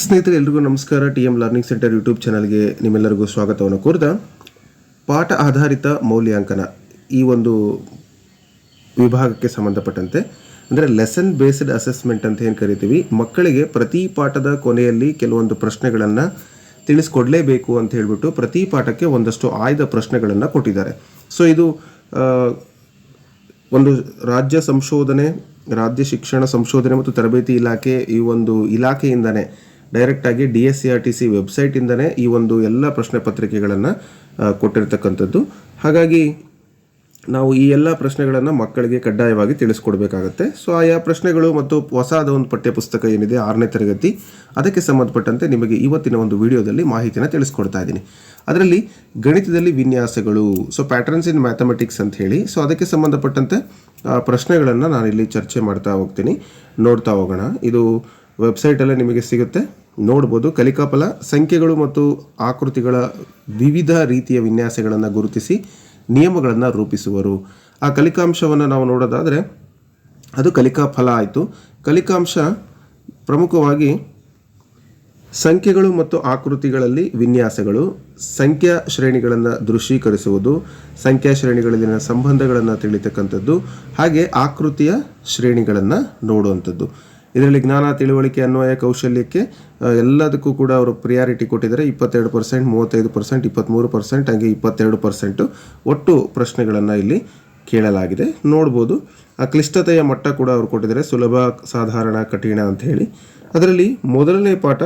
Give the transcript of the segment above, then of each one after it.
ಸ್ನೇಹಿತರೆ, ಎಲ್ರಿಗೂ ನಮಸ್ಕಾರ. T M learning centre YouTube ಚಾನಲ್ಗೆ ನಿಮ್ಮೆಲ್ಲರಿಗೂ ಸ್ವಾಗತವನ್ನು ಕೋರ್ದ ಪಾಠ ಆಧಾರಿತ ಮೌಲ್ಯಾಂಕನ ಈ ಒಂದು ವಿಭಾಗಕ್ಕೆ ಸಂಬಂಧಪಟ್ಟಂತೆ, ಅಂದರೆ ಲೆಸನ್ ಬೇಸ್ಡ್ ಅಸೆಸ್ಮೆಂಟ್ ಅಂತ ಏನು ಕರಿತೀವಿ, ಮಕ್ಕಳಿಗೆ ಪ್ರತಿ ಪಾಠದ ಕೊನೆಯಲ್ಲಿ ಕೆಲವೊಂದು ಪ್ರಶ್ನೆಗಳನ್ನು ತಿಳಿಸ್ಕೊಡ್ಲೇಬೇಕು ಅಂತ ಹೇಳಿಬಿಟ್ಟು ಪ್ರತಿ ಪಾಠಕ್ಕೆ ಒಂದಷ್ಟು ಆಯ್ದ ಪ್ರಶ್ನೆಗಳನ್ನು ಕೊಟ್ಟಿದ್ದಾರೆ. ಸೊ ಇದು ಒಂದು ರಾಜ್ಯ ಸಂಶೋಧನೆ, ರಾಜ್ಯ ಶಿಕ್ಷಣ ಸಂಶೋಧನೆ ಮತ್ತು ತರಬೇತಿ ಇಲಾಖೆ ಈ ಒಂದು ಇಲಾಖೆಯಿಂದನೇ ಡೈರೆಕ್ಟಾಗಿ D S C R T C ವೆಬ್ಸೈಟಿಂದನೇ ಈ ಒಂದು ಎಲ್ಲ ಪ್ರಶ್ನೆ ಪತ್ರಿಕೆಗಳನ್ನು ಕೊಟ್ಟಿರ್ತಕ್ಕಂಥದ್ದು. ಹಾಗಾಗಿ ನಾವು ಈ ಎಲ್ಲ ಪ್ರಶ್ನೆಗಳನ್ನು ಮಕ್ಕಳಿಗೆ ಕಡ್ಡಾಯವಾಗಿ ತಿಳಿಸ್ಕೊಡ್ಬೇಕಾಗತ್ತೆ. ಸೊ ಆಯಾ ಪ್ರಶ್ನೆಗಳು ಮತ್ತು ಹೊಸದ ಒಂದು ಪಠ್ಯಪುಸ್ತಕ ಏನಿದೆ ಆರನೇ ತರಗತಿ, ಅದಕ್ಕೆ ಸಂಬಂಧಪಟ್ಟಂತೆ ನಿಮಗೆ ಇವತ್ತಿನ ಒಂದು ವಿಡಿಯೋದಲ್ಲಿ ಮಾಹಿತಿನ ತಿಳಿಸ್ಕೊಡ್ತಾ ಇದ್ದೀನಿ. ಅದರಲ್ಲಿ ಗಣಿತದಲ್ಲಿ ವಿನ್ಯಾಸಗಳು ಸೊ ಪ್ಯಾಟರ್ನ್ಸ್ ಇನ್ ಮ್ಯಾಥಮೆಟಿಕ್ಸ್ ಅಂತ ಹೇಳಿ ಸೊ ಅದಕ್ಕೆ ಸಂಬಂಧಪಟ್ಟಂತೆ ಪ್ರಶ್ನೆಗಳನ್ನು ನಾನಿಲ್ಲಿ ಚರ್ಚೆ ಮಾಡ್ತಾ ಹೋಗ್ತೀನಿ. ನೋಡ್ತಾ ಹೋಗೋಣ. ಇದು ವೆಬ್ಸೈಟಲ್ಲೇ ನಿಮಗೆ ಸಿಗುತ್ತೆ. ನೋಡ್ಬೋದು. ಕಲಿಕಾಫಲ ಸಂಖ್ಯೆಗಳು ಮತ್ತು ಆಕೃತಿಗಳ ವಿವಿಧ ರೀತಿಯ ವಿನ್ಯಾಸಗಳನ್ನು ಗುರುತಿಸಿ ನಿಯಮಗಳನ್ನು ರೂಪಿಸುವರು. ಆ ಕಲಿಕಾಂಶವನ್ನು ನಾವು ನೋಡೋದಾದರೆ, ಅದು ಕಲಿಕಾಫಲ ಆಯಿತು. ಕಲಿಕಾಂಶ ಪ್ರಮುಖವಾಗಿ ಸಂಖ್ಯೆಗಳು ಮತ್ತು ಆಕೃತಿಗಳಲ್ಲಿ ವಿನ್ಯಾಸಗಳು. ಸಂಖ್ಯಾ ಶ್ರೇಣಿಗಳನ್ನು ದೃಶ್ಯೀಕರಿಸುವುದು, ಸಂಖ್ಯಾ ಶ್ರೇಣಿಗಳಲ್ಲಿನ ಸಂಬಂಧಗಳನ್ನು ತಿಳಿತಕ್ಕಂಥದ್ದು, ಹಾಗೆ ಆಕೃತಿಯ ಶ್ರೇಣಿಗಳನ್ನು ನೋಡುವಂಥದ್ದು. ಇದರಲ್ಲಿ ಜ್ಞಾನ, ತಿಳುವಳಿಕೆ ಅನ್ವಯ ಕೌಶಲ್ಯಕ್ಕೆ ಎಲ್ಲದಕ್ಕೂ ಕೂಡ ಅವರು ಪ್ರಿಯಾರಿಟಿ ಕೊಟ್ಟಿದ್ದಾರೆ. ಇಪ್ಪತ್ತೆರಡು ಪರ್ಸೆಂಟ್ ಮೂವತ್ತೈದು ಪರ್ಸೆಂಟ್ ಇಪ್ಪತ್ತ್ಮೂರು ಪರ್ಸೆಂಟ್ ಹಾಗೆ ಇಪ್ಪತ್ತೆರಡು ಪರ್ಸೆಂಟು ಒಟ್ಟು ಪ್ರಶ್ನೆಗಳನ್ನು ಇಲ್ಲಿ ಕೇಳಲಾಗಿದೆ. ನೋಡ್ಬೋದು. ಆ ಕ್ಲಿಷ್ಟತೆಯ ಮಟ್ಟ ಕೂಡ ಅವರು ಕೊಟ್ಟಿದ್ದಾರೆ. ಸುಲಭ, ಸಾಧಾರಣ, ಕಠಿಣ ಅಂತ ಹೇಳಿ. ಅದರಲ್ಲಿ ಮೊದಲನೇ ಪಾಠ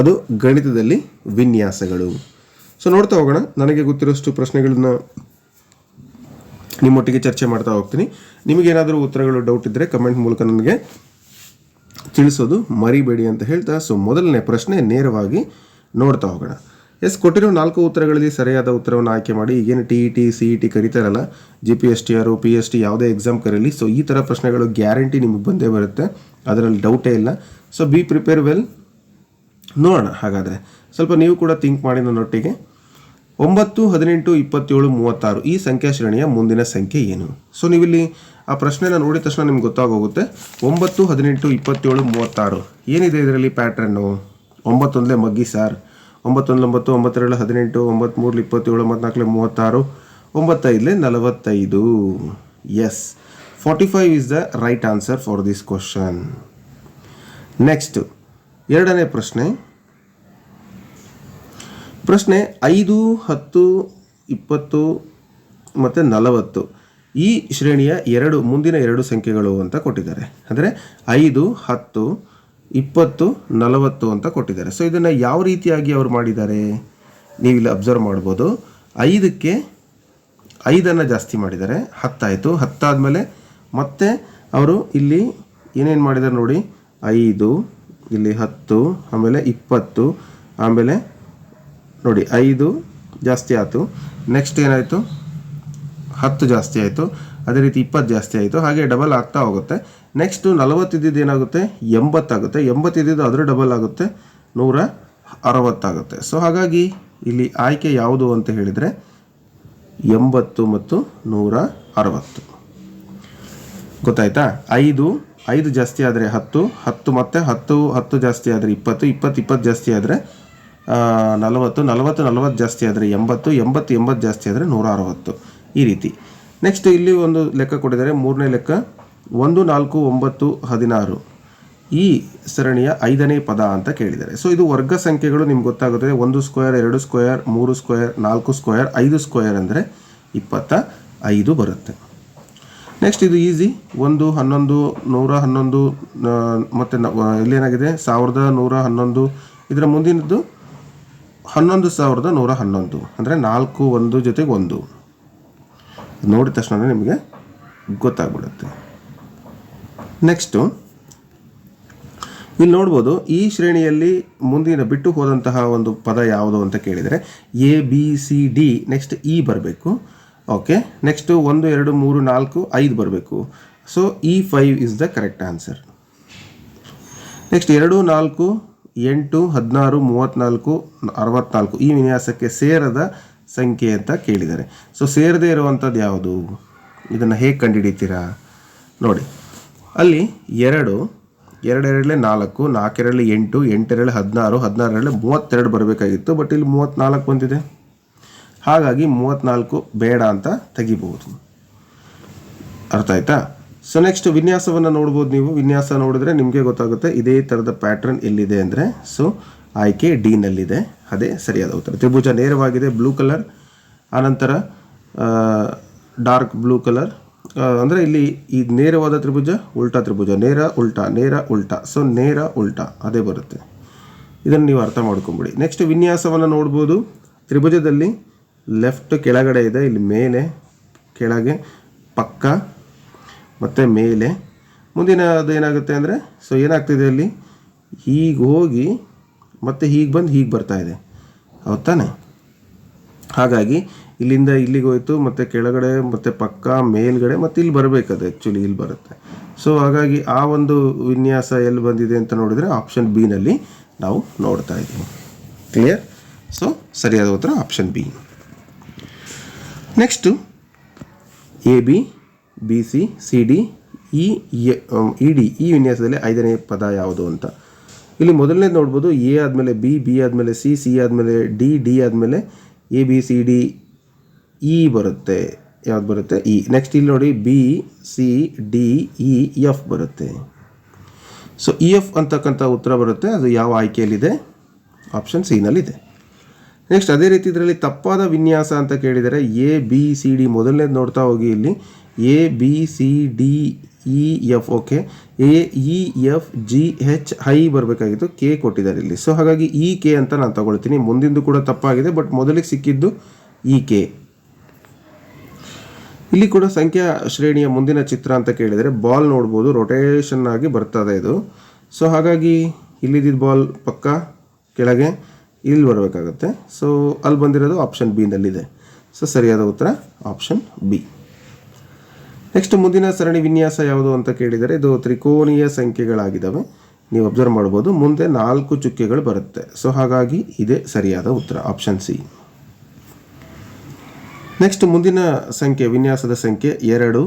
ಅದು ಗಣಿತದಲ್ಲಿ ವಿನ್ಯಾಸಗಳು. ಸೊ ನೋಡ್ತಾ ಹೋಗೋಣ. ನನಗೆ ಗೊತ್ತಿರೋಷ್ಟು ಪ್ರಶ್ನೆಗಳನ್ನ ನಿಮ್ಮೊಟ್ಟಿಗೆ ಚರ್ಚೆ ಮಾಡ್ತಾ ಹೋಗ್ತೀನಿ. ನಿಮಗೇನಾದರೂ ಉತ್ತರಗಳು ಡೌಟ್ ಇದ್ದರೆ ಕಮೆಂಟ್ ಮೂಲಕ ನನಗೆ ತಿಳಿಸೋದು ಮರಿಬೇಡಿ ಅಂತ ಹೇಳ್ತಾ ಸೊ ಮೊದಲನೇ ಪ್ರಶ್ನೆ ನೇರವಾಗಿ ನೋಡ್ತಾ ಹೋಗೋಣ. ಎಸ್, ಕೊಟ್ಟಿರೋ ನಾಲ್ಕು ಉತ್ತರಗಳಲ್ಲಿ ಸರಿಯಾದ ಉತ್ತರವನ್ನು ಆಯ್ಕೆ ಮಾಡಿ. ಈಗೇನು T E T C E T ಕರೀತಾರಲ್ಲ G P S T R P S T ಯಾವುದೇ ಎಕ್ಸಾಮ್ ಕರೀಲಿ. ಸೊ ಈ ಥರ ಪ್ರಶ್ನೆಗಳು ಗ್ಯಾರಂಟಿ ನಿಮಗೆ ಬಂದೇ ಬರುತ್ತೆ. ಅದರಲ್ಲಿ ಡೌಟೇ ಇಲ್ಲ. ಸೊ ಬಿ ಪ್ರಿಪೇರ್ ವೆಲ್ ನೋಡೋಣ, ಹಾಗಾದರೆ. ಸ್ವಲ್ಪ ನೀವು ಕೂಡ ಥಿಂಕ್ ಮಾಡಿ ನನ್ನೊಟ್ಟಿಗೆ. ಒಂಬತ್ತು, ಹದಿನೆಂಟು, ಇಪ್ಪತ್ತೇಳು, ಮೂವತ್ತಾರು ಈ ಸಂಖ್ಯಾ ಶ್ರೇಣಿಯ ಮುಂದಿನ ಸಂಖ್ಯೆ ಏನು? ಸೊ ನೀವಿಲ್ಲಿ ಆ ಪ್ರಶ್ನೆನ ನೋಡಿದ ತಕ್ಷಣ ನಿಮ್ಗೆ ಗೊತ್ತಾಗೋಗುತ್ತೆ. ಒಂಬತ್ತು, ಹದಿನೆಂಟು, ಇಪ್ಪತ್ತೇಳು, ಮೂವತ್ತಾರು. ಏನಿದೆ ಇದರಲ್ಲಿ ಪ್ಯಾಟ್ರನ್ನು ಒಂಬತ್ತೊಂದಲೇ ಮಗ್ಗಿ ಸಾರ್ ಒಂಬತ್ತೊಂದೊಂಬತ್ತು ಒಂಬತ್ತೆರಡು, ಹದಿನೆಂಟು, ಒಂಬತ್ತ್ಮೂರು, ಇಪ್ಪತ್ತೇಳು, ಒಂಬತ್ನಾಲ್ಕಲೆ ಮೂವತ್ತಾರು. ಒಂಬತ್ತೈದಲೆ ನಲವತ್ತೈದು. Yes forty five is the right answer for this question next ಎರಡನೇ ಪ್ರಶ್ನೆ. ಪ್ರಶ್ನೆ ಐದು, ಹತ್ತು, ಇಪ್ಪತ್ತು, ಮತ್ತು ನಲವತ್ತು. ಈ ಶ್ರೇಣಿಯ ಎರಡು, ಮುಂದಿನ ಎರಡು ಸಂಖ್ಯೆಗಳು ಅಂತ ಕೊಟ್ಟಿದ್ದಾರೆ. ಅಂದರೆ ಐದು, ಹತ್ತು, ಇಪ್ಪತ್ತು, ನಲವತ್ತು ಅಂತ ಕೊಟ್ಟಿದ್ದಾರೆ. ಸೊ ಇದನ್ನು ಯಾವ ರೀತಿಯಾಗಿ ಅವರು ಮಾಡಿದ್ದಾರೆ? ನೀವಿಲ್ಲಿ ಅಬ್ಸರ್ವ್ ಮಾಡ್ಬೋದು. ಐದಕ್ಕೆ ಐದನ್ನು ಜಾಸ್ತಿ ಮಾಡಿದ್ದಾರೆ. ಹತ್ತಾಯಿತು. ಹತ್ತಾದಮೇಲೆ ಮತ್ತೆ ಅವರು ಇಲ್ಲಿ ಏನೇನು ಮಾಡಿದ್ದಾರೆ ನೋಡಿ? ಐದು, ಇಲ್ಲಿ ಹತ್ತು, ಆಮೇಲೆ ಇಪ್ಪತ್ತು, ಆಮೇಲೆ ನೋಡಿ, ಐದು ಜಾಸ್ತಿ ಆಯಿತು. ನೆಕ್ಸ್ಟ್ ಏನಾಯಿತು? ಹತ್ತು ಜಾಸ್ತಿ ಆಯಿತು. ಅದೇ ರೀತಿ ಇಪ್ಪತ್ತು ಜಾಸ್ತಿ ಆಯಿತು. ಹಾಗೆ ಡಬಲ್ ಆಗ್ತಾ ಹೋಗುತ್ತೆ. ನೆಕ್ಸ್ಟು ನಲವತ್ತಿದ್ದಿದ್ದು ಏನಾಗುತ್ತೆ? ಎಂಬತ್ತಾಗುತ್ತೆ ಎಂಬತ್ತಿದ್ದಿದ್ದು ಅದರ ಡಬಲ್ ಆಗುತ್ತೆ. ನೂರ ಅರವತ್ತಾಗುತ್ತೆ ಸೊ ಹಾಗಾಗಿ ಇಲ್ಲಿ ಆಯ್ಕೆ ಯಾವುದು ಅಂತ ಹೇಳಿದರೆ ಎಂಬತ್ತು ಮತ್ತು ನೂರ ಅರವತ್ತು. ಗೊತ್ತಾಯ್ತಾ? ಐದು ಐದು ಜಾಸ್ತಿ ಆದರೆ ಹತ್ತು ಹತ್ತು ಮತ್ತು ಹತ್ತು ಹತ್ತು ಜಾಸ್ತಿ ಆದರೆ ಇಪ್ಪತ್ತು ಇಪ್ಪತ್ತು ಇಪ್ಪತ್ತು ಜಾಸ್ತಿ ಆದರೆ ನಲವತ್ತು ನಲವತ್ತು ನಲವತ್ತು ಜಾಸ್ತಿ ಆದರೆ ಎಂಬತ್ತು ಎಂಬತ್ತು ಎಂಬತ್ತು ಜಾಸ್ತಿ ಆದರೆ ನೂರ ಅರವತ್ತು. ಈ ರೀತಿ. ನೆಕ್ಸ್ಟ್ ಇಲ್ಲಿ ಒಂದು ಲೆಕ್ಕ ಕೊಟ್ಟಿದ್ದಾರೆ. ಮೂರನೇ ಲೆಕ್ಕ, ಒಂದು, ನಾಲ್ಕು, ಒಂಬತ್ತು, ಹದಿನಾರು. ಈ ಸರಣಿಯ ಐದನೇ ಪದ ಅಂತ ಕೇಳಿದ್ದಾರೆ. ಸೊ ಇದು ವರ್ಗ ಸಂಖ್ಯೆಗಳು ನಿಮ್ಗೆ ಗೊತ್ತಾಗುತ್ತದೆ ಒಂದು ಸ್ಕ್ವೇರ್ ಎರಡು ಸ್ಕ್ವೇರ್ ಮೂರು ಸ್ಕ್ವೇರ್ ನಾಲ್ಕು ಸ್ಕ್ವೇರ್ ಐದು ಸ್ಕ್ವೇರ್ ಅಂದರೆ ಇಪ್ಪತ್ತ ಐದು ಬರುತ್ತೆ. ನೆಕ್ಸ್ಟ್ ಇದು ಈಸಿ ಒಂದು, ಹನ್ನೊಂದು, ನೂರ ಹನ್ನೊಂದು ಮತ್ತು ಇಲ್ಲೇನಾಗಿದೆ ಸಾವಿರದ ನೂರ ಹನ್ನೊಂದು. ಇದರ ಮುಂದಿನದ್ದು ಹನ್ನೊಂದು ಸಾವಿರದ ನೂರ ಹನ್ನೊಂದು. ಅಂದರೆ ನಾಲ್ಕು, ಒಂದು ಜೊತೆಗೆ ಒಂದು. ನೋಡಿದ ತಕ್ಷಣ ನಿಮಗೆ ಗೊತ್ತಾಗ್ಬಿಡುತ್ತೆ. ನೆಕ್ಸ್ಟು ಇಲ್ಲಿ ನೋಡ್ಬೋದು, ಈ ಶ್ರೇಣಿಯಲ್ಲಿ ಮುಂದಿನ ಬಿಟ್ಟು ಹೋದಂತಹ ಒಂದು ಪದ ಯಾವುದು ಅಂತ ಕೇಳಿದರೆ A B C D next E ಬರಬೇಕು. ಓಕೆ ನೆಕ್ಸ್ಟು ಒಂದು, ಎರಡು, ಮೂರು, ನಾಲ್ಕು, ಐದು ಬರಬೇಕು. So E five is the correct answer next ಎರಡು, ನಾಲ್ಕು ಎಂಟು ಹದಿನಾರು ಮೂವತ್ತ್ನಾಲ್ಕು ಅರವತ್ನಾಲ್ಕು ಈ ವಿನ್ಯಾಸಕ್ಕೆ ಸೇರದ ಸಂಖ್ಯೆ ಅಂತ ಕೇಳಿದ್ದಾರೆ. ಸೊ ಸೇರದೇ ಇರುವಂಥದ್ದು ಯಾವುದು? ಇದನ್ನು ಹೇಗೆ ಕಂಡುಹಿಡಿತೀರಾ? ನೋಡಿ, ಅಲ್ಲಿ ಎರಡು ಎರಡೆರಡಲೆ ನಾಲ್ಕು ನಾಲ್ಕೆರಡಲೆ ಎಂಟು ಎಂಟೆರಡಲೆ ಹದಿನಾರು, ಹದಿನಾರರಲ್ಲಿ ಮೂವತ್ತೆರಡು ಬರಬೇಕಾಗಿತ್ತು ಬಟ್ ಇಲ್ಲಿ ಮೂವತ್ತ್ನಾಲ್ಕು ಬಂದಿದೆ. ಹಾಗಾಗಿ ಮೂವತ್ತ್ನಾಲ್ಕು ಬೇಡ ಅಂತ ತೆಗಿಬಹುದು. ಅರ್ಥ ಆಯ್ತಾ? ಸೊ ನೆಕ್ಸ್ಟ್ ವಿನ್ಯಾಸವನ್ನು ನೋಡ್ಬೋದು ನೀವು. ವಿನ್ಯಾಸ ನೋಡಿದ್ರೆ ನಿಮಗೆ ಗೊತ್ತಾಗುತ್ತೆ ಇದೇ ಥರದ ಪ್ಯಾಟ್ರನ್ ಎಲ್ಲಿದೆ ಅಂದರೆ ಸೊ ಆಯ್ಕೆ ಡಿನಲ್ಲಿದೆ ಅದೇ ಸರಿಯಾದ ಉತ್ತರ. ತ್ರಿಭುಜ ನೇರವಾಗಿದೆ ಬ್ಲೂ ಕಲರ್ ಆನಂತರ ಡಾರ್ಕ್ ಬ್ಲೂ ಕಲರ್ ಅಂದರೆ ಇಲ್ಲಿ ಈ ನೇರವಾದ ತ್ರಿಭುಜ, ಉಲ್ಟಾ ತ್ರಿಭುಜ. ನೇರ, ಉಲ್ಟಾ ನೇರ, ಉಲ್ಟಾ. ಸೊ ನೇರ, ಉಲ್ಟಾ. ಅದೇ ಬರುತ್ತೆ. ಇದನ್ನು ನೀವು ಅರ್ಥ ಮಾಡ್ಕೊಂಬಿಡಿ. ನೆಕ್ಸ್ಟ್ ವಿನ್ಯಾಸವನ್ನು ನೋಡ್ಬೋದು. ತ್ರಿಭುಜದಲ್ಲಿ ಲೆಫ್ಟ್ ಕೆಳಗಡೆ ಇದೆ. ಇಲ್ಲಿ ಮೇಲೆ ಕೆಳಗೆ ಪಕ್ಕ ಮತ್ತು ಮೇಲೆ. ಮುಂದಿನ ಅದು ಏನಾಗುತ್ತೆ ಅಂದರೆ ಸೊ ಏನಾಗ್ತಿದೆ ಅಲ್ಲಿ? ಹೀಗೆ ಹೋಗಿ ಮತ್ತೆ ಹೀಗೆ ಬಂದು ಹೀಗೆ ಬರ್ತಾ ಇದೆ. ಹೌದ್ ತಾನೆ? ಹಾಗಾಗಿ ಇಲ್ಲಿಂದ ಇಲ್ಲಿಗೆ ಹೋಯ್ತು, ಮತ್ತು ಕೆಳಗಡೆ, ಮತ್ತು ಪಕ್ಕ, ಮೇಲ್ಗಡೆ, ಮತ್ತು ಇಲ್ಲಿ ಬರಬೇಕದು ಆ್ಯಕ್ಚುಲಿ ಇಲ್ಲಿ ಬರುತ್ತೆ. ಸೊ ಹಾಗಾಗಿ ಆ ಒಂದು ವಿನ್ಯಾಸ ಎಲ್ಲಿ ಬಂದಿದೆ ಅಂತ ನೋಡಿದರೆ ಆಪ್ಷನ್ ಬಿನಲ್ಲಿ ನಾವು ನೋಡ್ತಾ ಇದ್ದೀವಿ. ಕ್ಲಿಯರ್ ಸೊ ಸರಿಯಾದ ಉತ್ತರ option B next A B B C C D E E D ಈ ವಿನ್ಯಾಸದಲ್ಲಿ ಐದನೇ ಪದ ಯಾವುದು ಅಂತ. ಇಲ್ಲಿ ಮೊದಲನೇದು ನೋಡ್ಬೋದು ಎ ಆದಮೇಲೆ ಬಿ ಬಿ ಆದಮೇಲೆ ಸಿ ಸಿ ಆದಮೇಲೆ ಡಿ ಡಿ ಆದಮೇಲೆ A B C D E ಬರುತ್ತೆ. ಯಾವ್ದು ಬರುತ್ತೆ? ಇ ನೆಕ್ಸ್ಟ್ ಇಲ್ಲಿ ನೋಡಿ B C D E F ಬರುತ್ತೆ. ಸೊ ಇ ಎಫ್ ಅಂತಕ್ಕಂಥ ಉತ್ತರ ಬರುತ್ತೆ. ಅದು ಯಾವ ಆಯ್ಕೆಯಲ್ಲಿದೆ? ಆಪ್ಷನ್ ಸಿನಲ್ಲಿದೆ ನೆಕ್ಸ್ಟ್ ಅದೇ ರೀತಿ ಇದರಲ್ಲಿ ತಪ್ಪಾದ ವಿನ್ಯಾಸ ಅಂತ ಕೇಳಿದರೆ ಎ ಬಿ ಸಿ ಡಿ ಮೊದಲನೇದು ನೋಡ್ತಾ ಹೋಗಿ ಇಲ್ಲಿ. A B C D E F okay A E F G H I ಬರಬೇಕಾಗಿತ್ತು. ಕೆ ಕೊಟ್ಟಿದ್ದಾರೆ ಇಲ್ಲಿ. ಸೊ ಹಾಗಾಗಿ ಇ ಕೆ ಅಂತ ನಾನು ತಗೊಳ್ತೀನಿ. ಮುಂದಿಂದು ಕೂಡ ತಪ್ಪಾಗಿದೆ ಬಟ್ ಮೊದಲಿಗೆ ಸಿಕ್ಕಿದ್ದು ಇ ಕೆ ಇಲ್ಲಿ ಕೂಡ ಸಂಖ್ಯಾ ಶ್ರೇಣಿಯ ಮುಂದಿನ ಚಿತ್ರ ಅಂತ ಕೇಳಿದರೆ ಬಾಲ್ ನೋಡ್ಬೋದು. ರೊಟೇಷನ್ ಆಗಿ ಬರ್ತದೆ ಇದು. ಸೊ ಹಾಗಾಗಿ ಇಲ್ಲಿದ್ದ ಬಾಲ್ ಪಕ್ಕ ಕೆಳಗೆ. ಇಲ್ಲಿ ಬರಬೇಕಾಗತ್ತೆ. ಸೊ ಅಲ್ಲಿ ಬಂದಿರೋದು ಆಪ್ಷನ್ ಬಿನಲ್ಲಿದೆ ಸೊ ಸರಿಯಾದ ಉತ್ತರ ಆಪ್ಷನ್ ಬಿ ನೆಕ್ಸ್ಟ್ ಮುಂದಿನ ಸರಣಿ ವಿನ್ಯಾಸ ಯಾವುದು ಅಂತ ಕೇಳಿದರೆ, ಇದು ತ್ರಿಕೋನೀಯ ಸಂಖ್ಯೆಗಳಾಗಿದ್ದಾವೆ. ನೀವು ಅಬ್ಸರ್ವ್ ಮಾಡ್ಬೋದು ಮುಂದೆ ನಾಲ್ಕು ಚುಕ್ಕೆಗಳು ಬರುತ್ತೆ. ಸೊ ಹಾಗಾಗಿ ಇದೇ ಸರಿಯಾದ ಉತ್ತರ ಆಪ್ಷನ್ ಸಿ ನೆಕ್ಸ್ಟ್ ಮುಂದಿನ ಸಂಖ್ಯೆ, ವಿನ್ಯಾಸದ ಸಂಖ್ಯೆ ಎರಡು,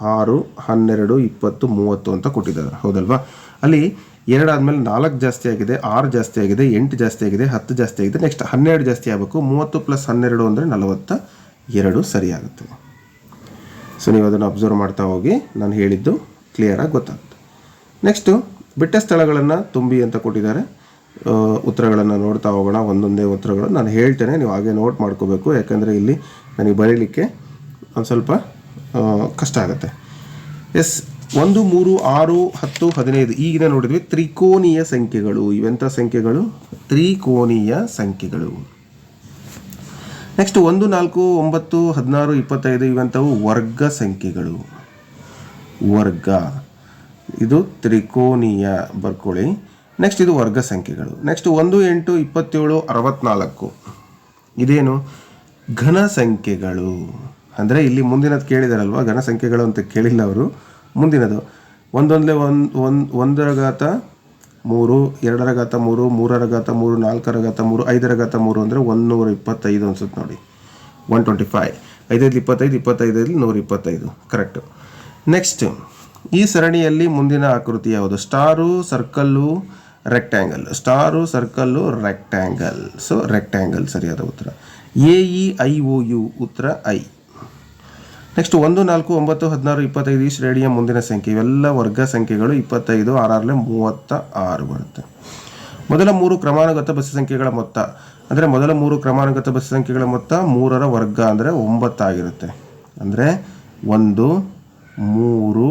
ಆರು, ಹನ್ನೆರಡು, ಇಪ್ಪತ್ತು, ಮೂವತ್ತು ಅಂತ ಕೊಟ್ಟಿದ್ದಾರೆ. ಹೌದಲ್ವಾ? ಅಲ್ಲಿ ಎರಡು ಆದಮೇಲೆ ನಾಲ್ಕು ಜಾಸ್ತಿ ಆಗಿದೆ, ಆರು ಜಾಸ್ತಿ ಆಗಿದೆ, ಎಂಟು ಜಾಸ್ತಿ ಆಗಿದೆ, ಹತ್ತು ಜಾಸ್ತಿ ಆಗಿದೆ. ನೆಕ್ಸ್ಟ್ ಹನ್ನೆರಡು ಜಾಸ್ತಿ ಆಗಬೇಕು. ಮೂವತ್ತು ಪ್ಲಸ್ ಹನ್ನೆರಡು ಅಂದರೆ ನಲವತ್ತ ಎರಡು ಸರಿಯಾಗುತ್ತೆ. ಸೊ ನೀವು ಅದನ್ನು ಅಬ್ಸರ್ವ್ ಮಾಡ್ತಾ ಹೋಗಿ. ನಾನು ಹೇಳಿದ್ದು ಕ್ಲಿಯರಾಗಿ ಗೊತ್ತಾಗುತ್ತೆ. ನೆಕ್ಸ್ಟು ಬಿಟ್ಟ ಸ್ಥಳಗಳನ್ನು ತುಂಬಿ ಅಂತ ಕೊಟ್ಟಿದ್ದಾರೆ. ಉತ್ತರಗಳನ್ನು ನೋಡ್ತಾ ಹೋಗೋಣ. ಒಂದೊಂದೇ ಉತ್ತರಗಳು. ನಾನು ಹೇಳ್ತೇನೆ. ನೀವು ಹಾಗೆ ನೋಟ್ ಮಾಡ್ಕೋಬೇಕು. ಯಾಕಂದರೆ ಇಲ್ಲಿ ನನಗೆ ಬರೀಲಿಕ್ಕೆ ಒಂದು ಸ್ವಲ್ಪ ಕಷ್ಟ ಆಗುತ್ತೆ. ಎಸ್ ಒಂದು, ಮೂರು, ಆರು, ಹತ್ತು, ಹದಿನೈದು, ಈಗಿನ ನೋಡಿದ್ವಿ ತ್ರಿಕೋನೀಯ ಸಂಖ್ಯೆಗಳು. ಇವೆಂಥ ಸಂಖ್ಯೆಗಳು? ತ್ರಿಕೋನೀಯ ಸಂಖ್ಯೆಗಳು. ನೆಕ್ಸ್ಟ್ ಒಂದು, ನಾಲ್ಕು, ಒಂಬತ್ತು, ಹದಿನಾರು, ಇಪ್ಪತ್ತೈದು ಇವೆಂಥವು ವರ್ಗ ಸಂಖ್ಯೆಗಳು. ವರ್ಗ. ಇದು ತ್ರಿಕೋನೀಯ. ಬರ್ಕೊಳ್ಳಿ. ನೆಕ್ಸ್ಟ್ ಇದು ವರ್ಗ ಸಂಖ್ಯೆಗಳು. ನೆಕ್ಸ್ಟ್ ಒಂದು, ಎಂಟು, ಇಪ್ಪತ್ತೇಳು, ಅರವತ್ನಾಲ್ಕು. ಇದೇನು? ಘನ ಸಂಖ್ಯೆಗಳು. ಅಂದರೆ ಇಲ್ಲಿ ಮುಂದಿನದು ಕೇಳಿದಾರಲ್ವ? ಘನ ಸಂಖ್ಯೆಗಳು ಅಂತ ಕೇಳಿಲ್ಲ ಅವರು. ಮುಂದಿನದು. ಒಂದೊಂದಲೇ ಒಂದು ಒಂದು, ಒಂದರ ಘಾತ ಮೂರು, ಎರಡರ ಘಾತ ಮೂರು, ಮೂರರ ಘಾತ ಮೂರು, ನಾಲ್ಕರ ಘಾತ ಮೂರು, ಐದರ ಘಾತ ಮೂರು ಅಂದರೆ ಒಂದುನೂರ ಇಪ್ಪತ್ತೈದು ಅನ್ಸುತ್ತೆ ನೋಡಿ. One twenty five. ಐದೈದು ಇಪ್ಪತ್ತೈದು ಇಪ್ಪತ್ತೈದರಲ್ಲಿ ನೂರ ಇಪ್ಪತ್ತೈದು. ಕರೆಕ್ಟು ನೆಕ್ಸ್ಟ್ ಈ ಸರಣಿಯಲ್ಲಿ ಮುಂದಿನ ಆಕೃತಿ ಯಾವುದು? Star, circle rectangle star, circle rectangle so rectangle ಸರಿಯಾದ ಉತ್ತರ. A E I O U ಉತ್ತರ ಐ ನೆಕ್ಸ್ಟ್ ಒಂದು, ನಾಲ್ಕು, ಒಂಬತ್ತು, ಹದಿನಾರು, ಇಪ್ಪತ್ತೈದು ಈ ಶ್ರೇಣಿಯ ಮುಂದಿನ ಸಂಖ್ಯೆ. ಇವೆಲ್ಲ ವರ್ಗ ಸಂಖ್ಯೆಗಳು. ಇಪ್ಪತ್ತೈದು ಆರಾರಲೆ ಮೂವತ್ತ ಆರು ಬರುತ್ತೆ. ಮೊದಲ ಮೂರು ಕ್ರಮಾನುಗತ ಬಸ್ ಸಂಖ್ಯೆಗಳ ಮೊತ್ತ. ಅಂದರೆ ಮೊದಲ ಮೂರು ಕ್ರಮಾನುಗತ ಬಸ್ ಸಂಖ್ಯೆಗಳ ಮೊತ್ತ ಮೂರರ ವರ್ಗ ಅಂದರೆ ಒಂಬತ್ತಾಗಿರುತ್ತೆ ಅಂದರೆ ಒಂದು, ಮೂರು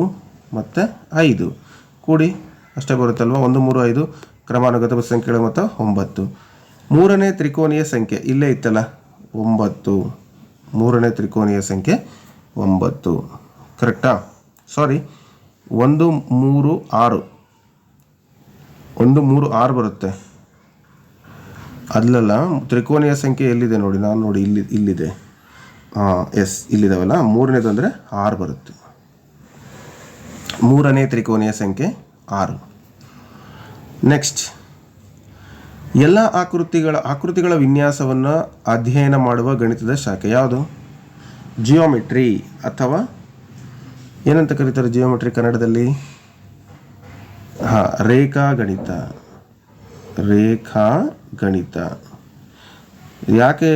ಮತ್ತು ಐದು. ಕೂಡಿ, ಅಷ್ಟೇ ಬರುತ್ತಲ್ವ? ಒಂದು, ಮೂರು, ಐದು ಕ್ರಮಾನುಗತ ಬಸ್ ಸಂಖ್ಯೆಗಳ ಮೊತ್ತ ಒಂಬತ್ತು. ಮೂರನೇ ತ್ರಿಕೋನೀಯ ಸಂಖ್ಯೆ ಇಲ್ಲೇ ಇತ್ತಲ್ಲ? ಒಂಬತ್ತು. ಮೂರನೇ ತ್ರಿಕೋನೀಯ ಸಂಖ್ಯೆ ಒಂಬತ್ತು. ಕರೆಕ್ಟಾ ಸಾರಿ ಒಂದು, ಮೂರು, ಆರು. ಒಂದು, ಮೂರು, ಆರು ಬರುತ್ತೆ. ಅಲ್ಲಲ್ಲ, ತ್ರಿಕೋನೀಯ ಸಂಖ್ಯೆ ಎಲ್ಲಿದೆ ನೋಡಿ, ನಾನು ನೋಡಿ ಇಲ್ಲಿ, ಇಲ್ಲಿದೆ. ಎಸ್ ಇಲ್ಲಿದ್ದಾವಲ್ಲ ಮೂರನೇದು ಅಂದರೆ ಆರು ಬರುತ್ತೆ. ಮೂರನೇ ತ್ರಿಕೋನೀಯ ಸಂಖ್ಯೆ ಆರು. ನೆಕ್ಸ್ಟ್ ಎಲ್ಲ ಆಕೃತಿಗಳ ಆಕೃತಿಗಳ ವಿನ್ಯಾಸವನ್ನು ಅಧ್ಯಯನ ಮಾಡುವ ಗಣಿತದ ಶಾಖೆ ಯಾವುದು? ಜಿಯೋಮೆಟ್ರಿ ಅಥವಾ ಏನಂತ ಕರೀತಾರೆ ಜಿಯೋಮೆಟ್ರಿ ಕನ್ನಡದಲ್ಲಿ? ಹಾಂ ರೇಖಾ ಗಣಿತ ರೇಖಾ ಗಣಿತ ಯಾಕೆ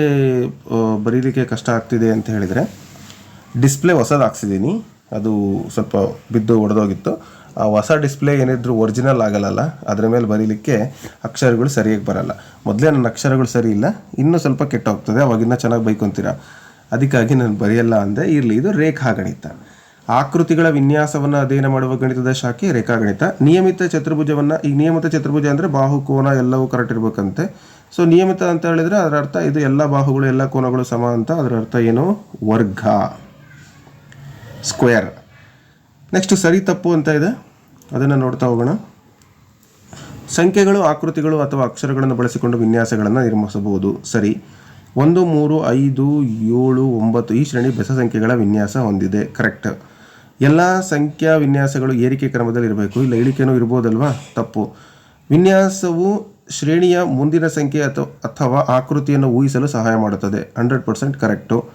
ಬರೀಲಿಕ್ಕೆ ಕಷ್ಟ ಆಗ್ತಿದೆ ಅಂತ ಹೇಳಿದರೆ ಡಿಸ್ಪ್ಲೇ ಹೊಸದು ಹಾಕ್ಸಿದ್ದೀನಿ ಅದು ಸ್ವಲ್ಪ ಬಿದ್ದು ಒಡೆದೋಗಿತ್ತು. ಆ ಹೊಸ ಡಿಸ್ಪ್ಲೇ ಏನಿದ್ರು ಒರಿಜಿನಲ್ ಆಗಲ್ಲ ಅದರ ಮೇಲೆ ಬರೀಲಿಕ್ಕೆ ಅಕ್ಷರಗಳು ಸರಿಯಾಗಿ ಬರಲ್ಲ. ಮೊದಲೇ ನನ್ನ ಅಕ್ಷರಗಳು ಸರಿ ಇಲ್ಲ, ಇನ್ನೂ ಸ್ವಲ್ಪ ಕೆಟ್ಟೋಗ್ತದೆ, ಅವಾಗಿನ್ನ ಚೆನ್ನಾಗಿ ಬೈಕೊಂತೀರ? ಅದಕ್ಕಾಗಿ ನಾನು ಬರೆಯಲ್ಲ ಅಂದೆ, ಇರಲಿ, ಇದು ರೇಖಾ ಗಣಿತ ಆಕೃತಿಗಳ ವಿನ್ಯಾಸವನ್ನು ಅಧ್ಯಯನ ಮಾಡುವ ಗಣಿತದ ಶಾಖೆ ರೇಖಾಗಣಿತ. ನಿಯಮಿತ ಚತುರ್ಭುಜವನ್ನು, ಈ ನಿಯಮಿತ ಚತುರ್ಭುಜ ಅಂದರೆ ಬಾಹು, ಕೋನ ಎಲ್ಲವೂ ಕರೆಕ್ಟ್ ಇರಬೇಕಂತೆ. ಸೊ ನಿಯಮಿತ ಅಂತ ಹೇಳಿದರೆ ಅದರ ಅರ್ಥ ಇದು ಎಲ್ಲ ಬಾಹುಗಳು, ಎಲ್ಲ ಕೋನಗಳು ಸಮ ಅಂತ, ಅದರ ಅರ್ಥ ಏನು? ವರ್ಗ. ಸ್ಕ್ವೇರ್ ನೆಕ್ಸ್ಟ್ ಸರಿ ತಪ್ಪು ಅಂತ ಇದೆ. ಅದನ್ನು ನೋಡ್ತಾ ಹೋಗೋಣ. ಸಂಖ್ಯೆಗಳು, ಆಕೃತಿಗಳು ಅಥವಾ ಅಕ್ಷರಗಳನ್ನು ಬಳಸಿಕೊಂಡು ವಿನ್ಯಾಸಗಳನ್ನು ನಿರ್ಮಿಸಬಹುದು. ಸರಿ. ಒಂದು, ಮೂರು, ಐದು, ಏಳು, ಒಂಬತ್ತು ಈ ಶ್ರೇಣಿ ಬೆಸ ಸಂಖ್ಯೆಗಳ ವಿನ್ಯಾಸ ಹೊಂದಿದೆ. ಕರೆಕ್ಟ್ ಎಲ್ಲ ಸಂಖ್ಯಾ ವಿನ್ಯಾಸಗಳು ಏರಿಕೆ ಕ್ರಮದಲ್ಲಿ ಇರಬೇಕು ಇಲ್ಲ ಇಳಿಕೆನೂ ಇರ್ಬೋದಲ್ವಾ? ತಪ್ಪು. ವಿನ್ಯಾಸವು ಶ್ರೇಣಿಯ ಮುಂದಿನ ಸಂಖ್ಯೆ ಅಥವಾ ಅಥವಾ ಆಕೃತಿಯನ್ನು ಊಹಿಸಲು ಸಹಾಯ ಮಾಡುತ್ತದೆ. Hundred percent correct.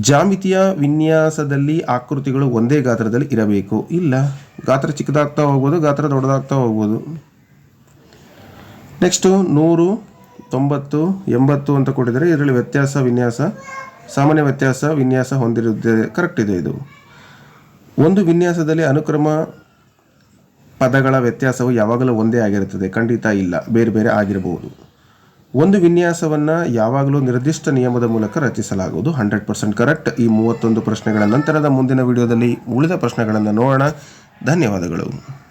ಜಾಮಿತಿಯ ವಿನ್ಯಾಸದಲ್ಲಿ ಆಕೃತಿಗಳು ಒಂದೇ ಗಾತ್ರದಲ್ಲಿ ಇರಬೇಕು. ಇಲ್ಲ, ಗಾತ್ರ ಚಿಕ್ಕದಾಗ್ತಾ ಹೋಗ್ಬೋದು, ಗಾತ್ರ ದೊಡ್ಡದಾಗ್ತಾ ಹೋಗ್ಬೋದು. ನೆಕ್ಸ್ಟು ನೂರು ತೊಂಬತ್ತು, ಎಂಬತ್ತು ಅಂತ ಕೊಟ್ಟಿದ್ದಾರೆ. ಇದರಲ್ಲಿ ವ್ಯತ್ಯಾಸ, ವಿನ್ಯಾಸ, ಸಾಮಾನ್ಯ ವ್ಯತ್ಯಾಸ, ವಿನ್ಯಾಸ ಹೊಂದಿರುತ್ತೆ ಕರೆಕ್ಟ್ ಇದೆ ಇದು. ಒಂದು ವಿನ್ಯಾಸದಲ್ಲಿ ಅನುಕ್ರಮ ಪದಗಳ ವ್ಯತ್ಯಾಸವು ಯಾವಾಗಲೂ ಒಂದೇ ಆಗಿರುತ್ತದೆ. ಖಂಡಿತ ಇಲ್ಲ. ಬೇರೆ ಬೇರೆ ಆಗಿರಬಹುದು. ಒಂದು ವಿನ್ಯಾಸವನ್ನು ಯಾವಾಗಲೂ ನಿರ್ದಿಷ್ಟ ನಿಯಮದ ಮೂಲಕ ರಚಿಸಲಾಗುವುದು. Hundred percent correct. ಈ ಮೂವತ್ತೊಂದು ಪ್ರಶ್ನೆಗಳ ನಂತರದ ಮುಂದಿನ ವಿಡಿಯೋದಲ್ಲಿ ಉಳಿದ ಪ್ರಶ್ನೆಗಳನ್ನು ನೋಡೋಣ. ಧನ್ಯವಾದಗಳು.